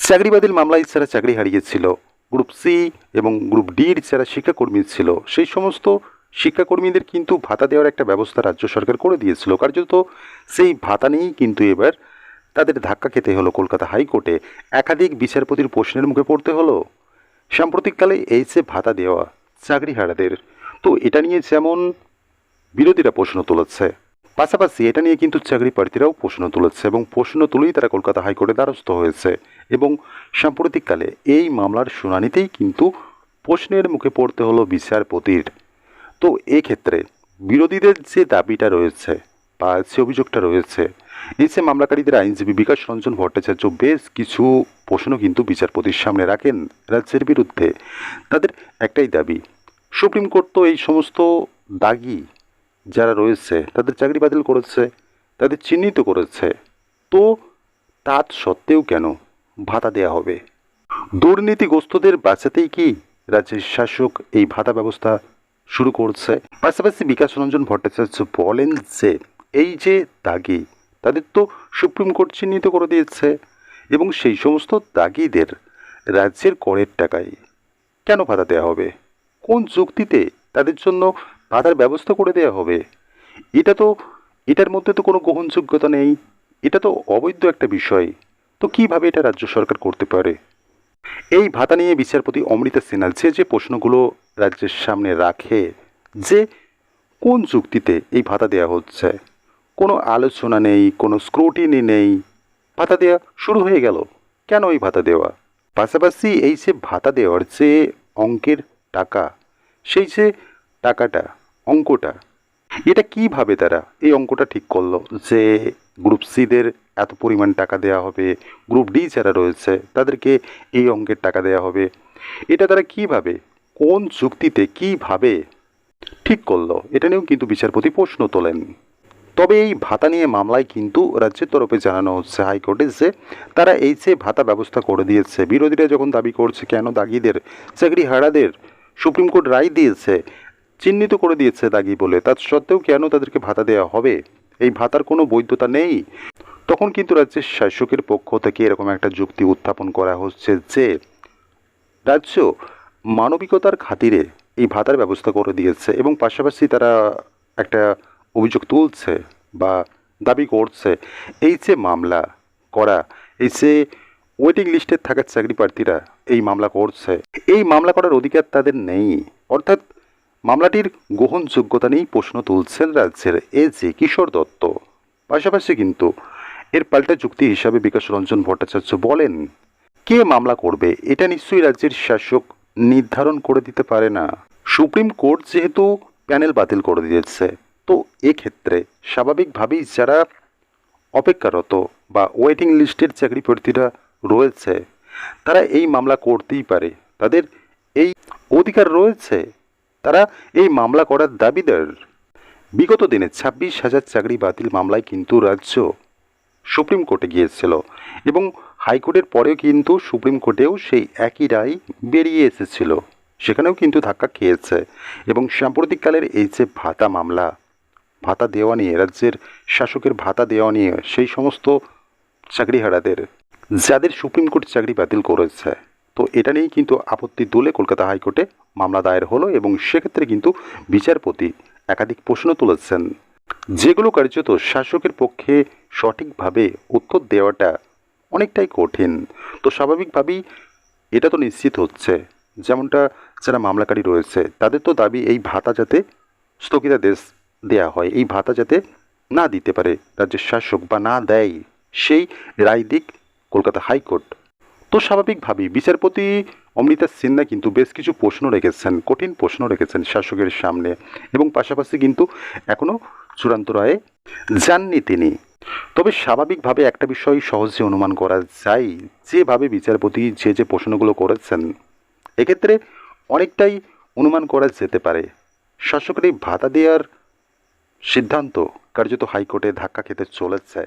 চাকরি বাতিল মামলায় যারা চাকরি হারিয়েছিল গ্রুপ সি এবং গ্রুপ ডির যারা শিক্ষাকর্মী ছিল, সেই সমস্ত শিক্ষাকর্মীদের কিন্তু ভাতা দেওয়ার একটা ব্যবস্থা রাজ্য সরকার করে দিয়েছিল। কার্যত সেই ভাতা নিয়েই কিন্তু এবার তাদের ধাক্কা খেতে হলো কলকাতা হাইকোর্টে। একাধিক বিচারপতির প্রশ্নের মুখে পড়তে হলো। সাম্প্রতিককালে এই যে ভাতা দেওয়া চাকরি হারাদের তো এটা নিয়ে যেমন বিরোধীরা প্রশ্ন তুলেছে। পাশাপাশি এটা নিয়ে কিন্তু চাকরি প্রার্থীরাও প্রশ্ন তুলেছে এবং প্রশ্ন তুলেই তারা কলকাতা হাইকোর্টে দ্বারস্থ হয়েছে। এবং সাম্প্রতিককালে এই মামলার শুনানিতেই কিন্তু প্রশ্নের মুখে পড়তে হলো বিচারপতির। তো এক্ষেত্রে বিরোধীদের যে দাবিটা রয়েছে বা যে অভিযোগটা রয়েছে, এই যে মামলাকারীদের আইনজীবী বিকাশ রঞ্জন ভট্টাচার্য বেশ কিছু প্রশ্ন কিন্তু বিচারপতির সামনে রাখেন রাজ্যের বিরুদ্ধে। তাদের একটাই দাবি, সুপ্রিম কোর্ট তো এই সমস্ত দাগি যারা রয়েছে, তাদের চাকরি বাতিল করেছে, তাদের চিহ্নিত করেছে। তো তার সত্ত্বেও কেন ভাতা দেয়া হবে? দুর্নীতিগ্রস্তদের বাঁচাতেই কি রাজ্যের শাসক এই ভাতা ব্যবস্থা শুরু করছে? পাশাপাশি বিকাশ রঞ্জন ভট্টাচার্য বলেন যে, এই যে দাগি, তাদের তো সুপ্রিম কোর্ট চিহ্নিত করে দিয়েছে এবং সেই সমস্ত দাগিদের রাজ্যের করের টাকায় কেন ভাতা দেওয়া হবে? কোন যুক্তিতে তাদের জন্য ভাতার ব্যবস্থা করে দেওয়া হবে। এটা তো, এটার মধ্যে তো কোনো গ্রহণযোগ্যতা নেই। এটা তো অবৈধ একটা বিষয়। তো কীভাবে এটা রাজ্য সরকার করতে পারে? এই ভাতা নিয়ে বিচারপতি অমৃতা সিনহা যে যে প্রশ্নগুলো রাজ্যের সামনে রাখে যে কোন যুক্তিতে এই ভাতা দেওয়া হচ্ছে। কোনো আলোচনা নেই, কোনো স্ক্রুটিনি নেই। ভাতা দেওয়া শুরু হয়ে গেল। কেন এই ভাতা দেওয়া? পাশাপাশি এই যে ভাতা দেওয়ার যে অঙ্কের টাকা, সেই যে টাকাটা অঙ্কটা। এটা কীভাবে তারা এই অঙ্কটা ঠিক করল? যে গ্রুপ সিদের এত পরিমাণ টাকা দেওয়া হবে গ্রুপ ডি যারা রয়েছে তাদেরকে এই অঙ্কের টাকা দেওয়া হবে। এটা তারা কীভাবে, কোন যুক্তিতে কীভাবে ঠিক করল? এটা নিয়েও কিন্তু বিচারপতি প্রশ্ন তোলেন। তবে এই ভাতা নিয়ে মামলায় কিন্তু রাজ্যের তরফে জানানো হচ্ছে হাইকোর্টে যে তারা এই যে ভাতা ব্যবস্থা করে দিয়েছে, বিরোধীরা যখন দাবি করছে, কেন দাগিদের, চাকরি হারাদের সুপ্রিম কোর্ট রায় দিয়েছে চিহ্নিত করে দিয়েছে দাগি বলে। তার সত্ত্বেও কেন তাদেরকে ভাতা দেওয়া হবে? এই ভাতার কোনো বৈধতা নেই। তখন কিন্তু রাজ্যের শাসকের পক্ষ থেকে এরকম একটা যুক্তি উত্থাপন করা হচ্ছে যে, রাজ্য মানবিকতার খাতিরে এই ভাতার ব্যবস্থা করে দিয়েছে এবং পাশাপাশি তারা একটা অভিযোগ তুলছে বা দাবি করছে, এই যে মামলা করা, এই যে ওয়েটিং লিস্টে থাকা চাকরি প্রার্থীরা এই মামলা করছে, এই মামলা করার অধিকার তাদের নেই। অর্থাৎ মামলাটির গ্রহণযোগ্যতা নিয়েই প্রশ্ন তুলছেন রাজ্যের এ যে কিশোর দত্ত। পাশাপাশি কিন্তু এর পাল্টা যুক্তি হিসাবে বিকাশ রঞ্জন ভট্টাচার্য বলেন, কে মামলা করবে? এটা নিশ্চয়ই রাজ্যের শাসক নির্ধারণ করে দিতে পারে না। সুপ্রিম কোর্ট যেহেতু প্যানেল বাতিল করে দিয়েছে, তো এক্ষেত্রে স্বাভাবিকভাবেই যারা অপেক্ষারত বা ওয়েটিং লিস্টের চাকরি প্রার্থীরা রয়েছে, তারা এই মামলা করতেই পারে। তাদের এই অধিকার রয়েছে? তারা এই মামলা করার দাবিদার। বিগত দিনে ছাব্বিশ হাজার চাকরি বাতিল মামলায় কিন্তু রাজ্য সুপ্রিম কোর্টে গিয়েছিল এবং হাইকোর্টের পরেও কিন্তু সুপ্রিম কোর্টেও সেই একই রায় বেরিয়ে এসেছিল। সেখানেও কিন্তু ধাক্কা খেয়েছে এবং সাম্প্রতিককালের এই যে ভাতা মামলা, ভাতা দেওয়া নিয়ে, রাজ্যের শাসকের ভাতা দেওয়া নিয়ে সেই সমস্ত চাকরিহারাদের, যাদের সুপ্রিম কোর্ট চাকরি বাতিল করেছে তো এটা নিয়েই কিন্তু আপত্তি তুলে কলকাতা হাইকোর্টে মামলা দায়ের হলো এবং সেক্ষেত্রে কিন্তু বিচারপতি একাধিক প্রশ্ন তুলেছেন। যেগুলো কার্যত শাসকের পক্ষে সঠিকভাবে উত্তর দেওয়াটা অনেকটাই কঠিন। তো স্বাভাবিকভাবেই এটা তো নিশ্চিত হচ্ছে, যেমনটা যারা মামলাকারী রয়েছে, তাদের তো দাবি এই ভাতা যাতে স্থগিতাদেশ দেয়া হয়, এই ভাতা যাতে না দিতে পারে রাজ্যের শাসক বা না দেয়, সেই রায় দিক কলকাতা হাইকোর্ট। তো স্বাভাবিকভাবেই বিচারপতি অমৃতা সিনহা কিন্তু বেশ কিছু প্রশ্ন রেখেছেন, কঠিন প্রশ্ন রেখেছেন শাসকের সামনে এবং পাশাপাশি কিন্তু এখনও চূড়ান্ত রায়ে যাননি তিনি। তবে স্বাভাবিকভাবে একটা বিষয় সহজে অনুমান করা যায়, যেভাবে বিচারপতি যে যে প্রশ্নগুলো করেছেন, এক্ষেত্রে অনেকটাই অনুমান করা যেতে পারে। শাসকের এই ভাতা দেওয়ার সিদ্ধান্ত কার্যত হাইকোর্টে ধাক্কা খেতে চলেছে।